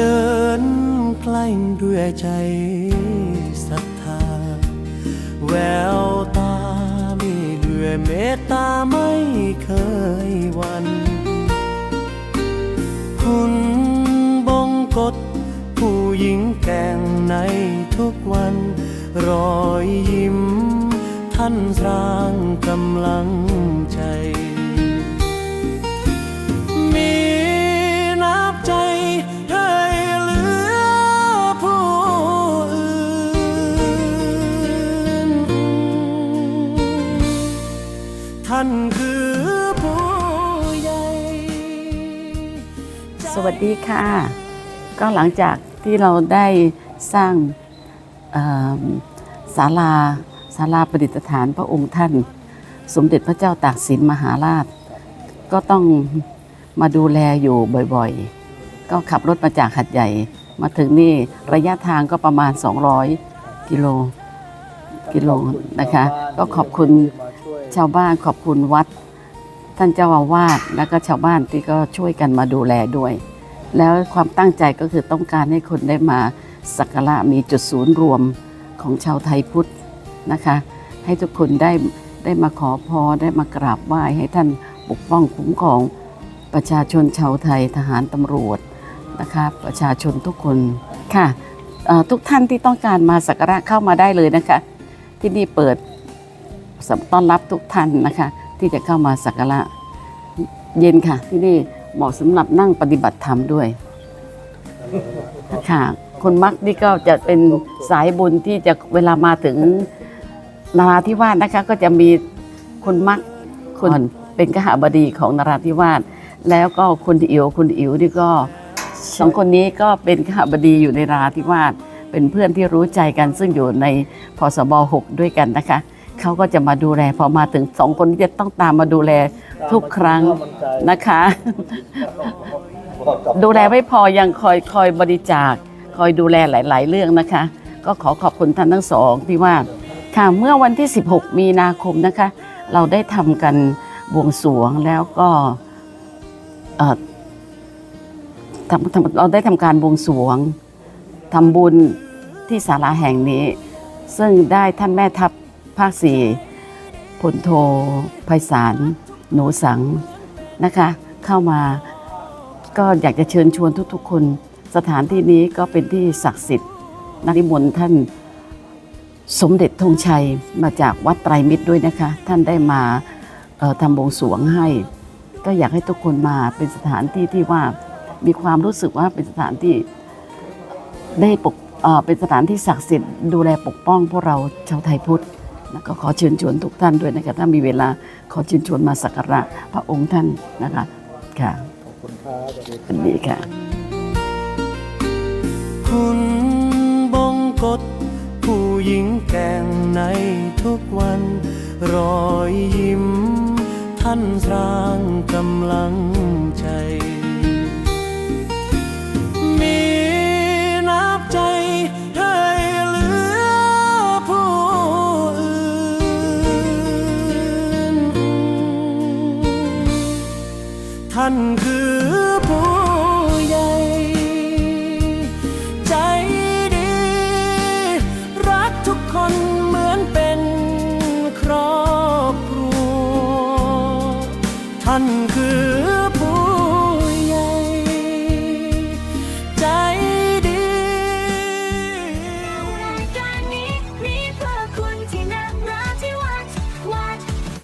เดินใกล้ด้วยใจศรัทธา แววตามีด้วยเมตตาไม่เคยวัน คุณบงกฎผู้หญิงแก่งในทุกวัน รอยยิ้มท่านรา ท่านคือผู้ใหญ่สวัสดีค่ะ ก็หลังจากที่เราได้สร้างศาลาศาลาประดิษฐานพระองค์ท่าน สมเด็จพระเจ้าตากสินมหาราช ก็ต้องมาดูแลอยู่บ่อยๆ ก็ขับรถมาจากหัดใหญ่ มาถึงนี่ระยะทางก็ประมาณ 200 กิโลกิโลนะคะ ก็ขอบคุณ ชาวบ้านขอบคุณวัด ท่านเจ้าอาวาสแล้วก็ชาวบ้านที่ก็ช่วยกันมาดูแลด้วย แล้วความตั้งใจก็คือต้องการให้คนได้มาสักการะมีจุดศูนย์รวมของชาวไทยพุทธนะคะ ให้ทุกคนได้ได้มาขอพรได้มากราบไหว้ให้ท่านปกป้องคุ้มครองประชาชนชาวไทยทหารตำรวจนะคะประชาชนทุกคนค่ะทุกท่านที่ต้องการมาสักการะเข้ามาได้เลยนะคะ ที่นี่เปิด ต้อนรับทุกท่านนะคะ ที่จะเข้ามาสักการะเย็นค่ะ ที่นี่เหมาะสำหรับนั่งปฏิบัติธรรมด้วยค่ะคนมักนี่ก็จะเป็นสายบุญที่จะเวลามาถึงนาราธิวาสนะคะ ก็จะมีคนมักคนเป็นกหบดีของนาราธิวาสแล้วก็คุณอิ๋วคุณอิ๋วนี่ก็สองคนนี้ก็เป็นกหบดีอยู่ในนาราธิวาสเป็นเพื่อนที่รู้ใจกันซึ่งอยู่ในพศบ 6 ด้วยกันนะคะ เขาก็จะมาดูแลพอมาถึงสองคนนี้จะต้องตามมาดูแลทุกครั้งนะคะ ดูแลไม่พอยังคอยคอยบริจาค คอยดูแลหลาย ๆ เรื่องนะคะ ก็ขอขอบคุณท่านทั้งสองที่ว่าค่ะเมื่อวันที่ 16 มีนาคมนะคะ เราได้ทำกันบวงสรวงแล้วก็เอ่อทำทำเราได้ทำการบวงสรวงทำบุญที่ศาลาแห่งนี้ ซึ่งได้ท่านแม่ทัพ ภาคสี่พลโทไพศาลหนูสังนะคะ เข้ามาก็อยากจะเชิญชวนทุกๆ คน สถานที่นี้ก็เป็นที่ศักดิ์สิทธิ์นักนิมนต์ท่านสมเด็จธงชัยมาจากวัดไตรมิตรด้วยนะคะ ท่านได้มาออทำบวงสรวงให้ ก็อยากให้ทุกคนมาเป็นสถานที่ที่ว่ามีความรู้สึกว่าเป็นสถานที่ได้ปกเเป็นสถานที่ศักดิ์สิทธิ์ดูแลปกป้องพวกเราชาวไทยพุทธ แล้วก็ขอเชิญชวนทุกท่านด้วยนะคะถ้ามีเวลาขอเชิญชวนมาสักการะพระองค์ท่านนะคะค่ะขอบคุณครับสวัสดีสวัสดีค่ะคุณบงกฎผู้หญิงแกร่งในทุกวัน รอยยิ้ม ท่านสร้างกำลังใจานคือผู้ใหญ่ ใจดี รักทุกคนเหมือนเป็นครอบครัว ท่านคือ